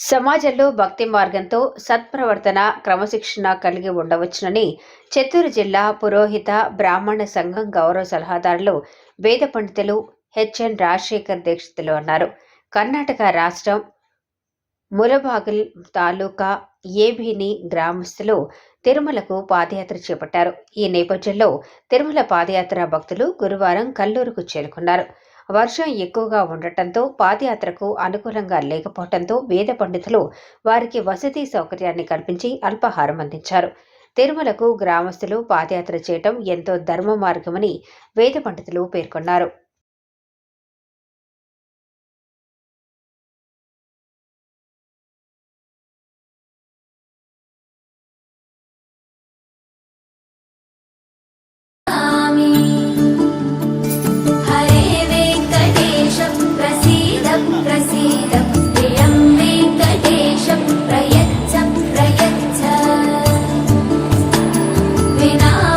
సమాజంలో భక్తి మార్గంతో సత్ప్రవర్తన క్రమశిక్షణ కలిగి ఉండవచ్చునని చిత్తూరు జిల్లా పురోహిత బ్రాహ్మణ సంఘం గౌరవ సలహాదారులు వేద పండితులు హెచ్ఎన్ రాజశేఖర్ దీక్షితులు అన్నారు. కర్ణాటక రాష్ట్రం ములబాగిల్ తాలూకా ఏబీని గ్రామస్తులు తిరుమలకు పాదయాత్ర చేపట్టారు. ఈ నేపథ్యంలో తిరుమల పాదయాత్ర భక్తులు గురువారం కల్లూరుకు చేరుకున్నారు. వర్షం ఎక్కువగా ఉండటంతో పాదయాత్రకు అనుకూలంగా లేకపోవడంతో వేద పండితులు వారికి వసతి సౌకర్యాన్ని కల్పించి అల్పాహారం అందించారు. తిరుమలకు గ్రామస్తులు పాదయాత్ర చేయటం ఎంతో ధర్మ మార్గమని వేద పండితులు పేర్కొన్నారు. 为到